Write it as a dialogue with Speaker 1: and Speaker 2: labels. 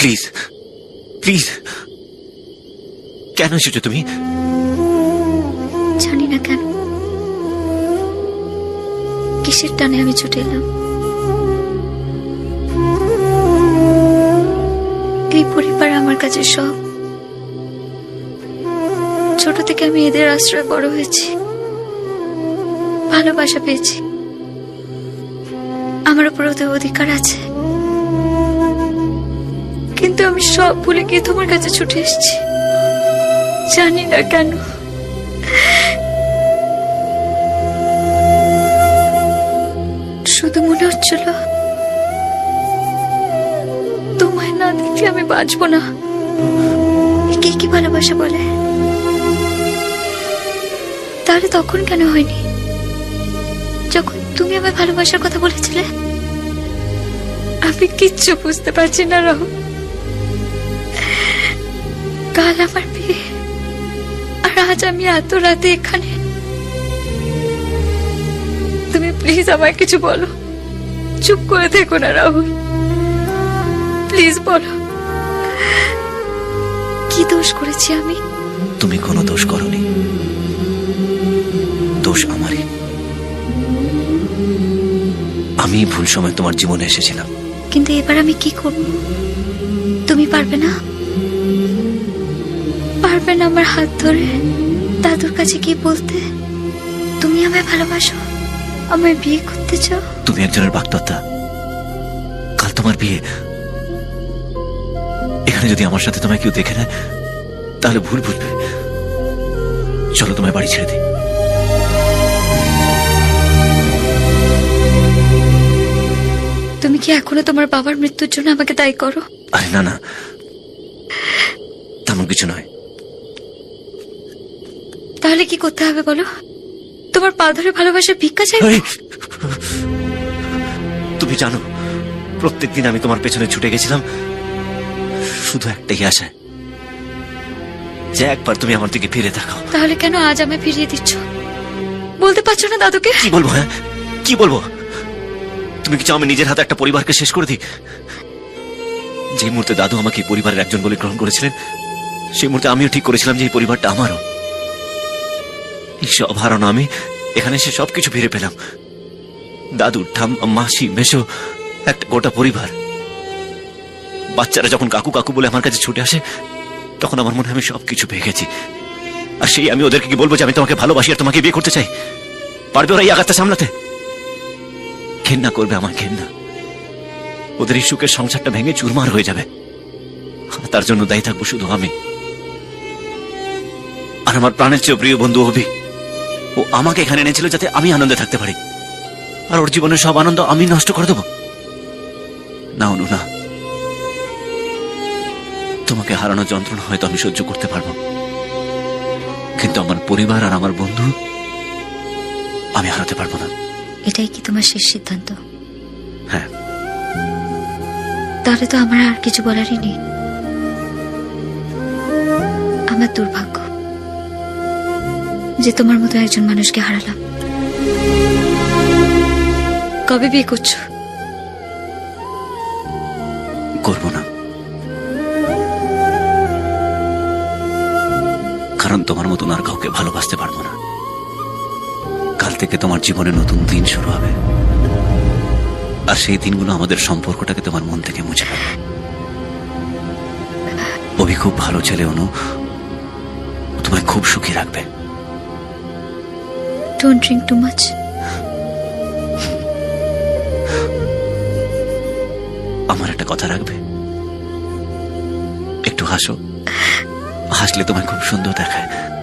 Speaker 1: Please please কেন এসেছ তুমি?
Speaker 2: জানি না কেন। কিসের টানে আমি ছুটে এলাম? এই পরিবার আমার কাছে সব। ছোট থেকে আমি এদের আশ্রয় বড় হয়েছি। ভালোবাসা পেয়েছি। আমার উপর ওদের অধিকার আছে। আমি সব ভুলে গিয়ে তোমার কাছে ছুটে এসেছি। জানি না কেন। শুধু মনে হচ্ছিল তোমায় না দেখলে আমি বাঁচবো না। কে কি ভালোবাসা বলে। তাহলে তখন কেন হয়নি? যখন তুমি আমার ভালোবাসার কথা বলেছিলে, আমি কিচ্ছু বুঝতে পারছি না রাহুল কাল আমার বিয়ে। আর আজ আমি এত রাতে এখানে। তুমি প্লিজ আমায় কিছু বলো। চুপ করে থেকো না রাহুল। প্লিজ বলো। কি দোষ করেছি আমি?
Speaker 1: তুমি কোনো দোষ করনি। দোষ আমারই। আমি ভুল সময় তোমার জীবনে এসেছিলাম।
Speaker 2: কিন্তু এবার আমি কি করব? তুমি পারবে না? পারবে না আমার হাত ধরে। দাদুর কাছে কি বলতে তুমি আমায় ভালোবাসো। আমায় বিয়ে করতে চাও?
Speaker 1: তুমি একজনের বাগদত্তা। কাল তোমার বিয়ে। এখানে যদি আমার সাথে তোমায় কেউ দেখে নেয় তাহলে ভুল বুঝবে। চলো তোমায় বাড়ি ছেড়ে দিই।
Speaker 2: তুমি কি এখনও তোমার বাবার মৃত্যুর জন্য আমাকে দায়ী করো?
Speaker 1: আরে না না। তেমন কিছু নয়।
Speaker 2: তাহলে কি করতে হবে বলো? তোমার পা ধরে ভালোবাসার ভিক্ষা চাই!
Speaker 1: তুমি জানো প্রত্যেকদিন আমি তোমার পেছনে ছুটে গেছিলাম। শুধু একটাই আশায় যে একবার তুমি আমার দিকে ফিরে তাকাও।
Speaker 2: তাহলে কেন আজ আমি ফিরিয়ে দিচ্ছ? বলতে পারছ না দাদুকে?
Speaker 1: কি বলব হ্যাঁ? কি বলব? তুমি কি চাও আমি নিজের হাতে একটা পরিবারকে শেষ করে দিই? যে মুহূর্তে দাদু আমাকে পরিবারের একজন বলে গ্রহণ করেছিলেন সেই মুহূর্তে আমিও ঠিক করেছিলাম যে এই পরিবারটা আমারও। সব আমি। এখানে এসে সবকিছু ফিরে পেলাম। দাদু, ঠাম, মাসি মেশো একটা গোটা পরিবার। বাচ্চারা যখন কাকু কাকু বলে আমার কাছে ছুটে আসে, তখন আমার মনে আমি সবকিছু পেয়ে গেছি আর সেই আমি ওদেরকে কি বলব যে আমি তোমাকে ভালোবাসি আর তোমাকে বিয়ে করতে চাই? পারবে ওরা এই আঘাতটা সামলাতে? ঘেন্না করবে আমার ঘেন্না। ওদের এই সুখের সংসারটা ভেঙে চুরমার হয়ে যাবে। তার জন্য দায়ী থাকব শুধু আমি। আর আমার প্রাণের চেয়ে প্রিয় বন্ধু অভি। ও আমাকে এখানে এনেছিল যাতে আমি আনন্দে থাকতে পারি। আর ওর জীবনের সব আনন্দ আমি নষ্ট করে দেবো। না অনু না তোমাকে হারানোর যন্ত্রণা হয়তো আমি সহ্য করতে পারব। কিন্তু আমার পরিবার আর আমার বন্ধু আমি হারাতে পারব না।
Speaker 2: এটাই কি তোমার শেষ সিদ্ধান্ত?
Speaker 1: হ্যাঁ।
Speaker 2: তাহলে তো আমার আর কিছু বলারই নেই। আমার দুর্ভাগ্য। যে তোমার মতো একজন মানুষকে হারালাম। কবে বিয়ে করছ?
Speaker 1: করব না। কারণ তোমার মতন আর কাউকে ভালোবাসতে পারব না। কাল থেকে তোমার জীবনে নতুন দিন শুরু হবে। আর সেই দিনগুলো আমাদের সম্পর্কটাকে তোমার মন থেকে মুছে অভি খুব ভালো ছেলে অনু। তোমায় খুব সুখী রাখবে।
Speaker 2: Don't drink too much.
Speaker 1: আমার একটা কথা রাখবে। একটু হাসো। হাসলে তোমায় খুব সুন্দর দেখায়।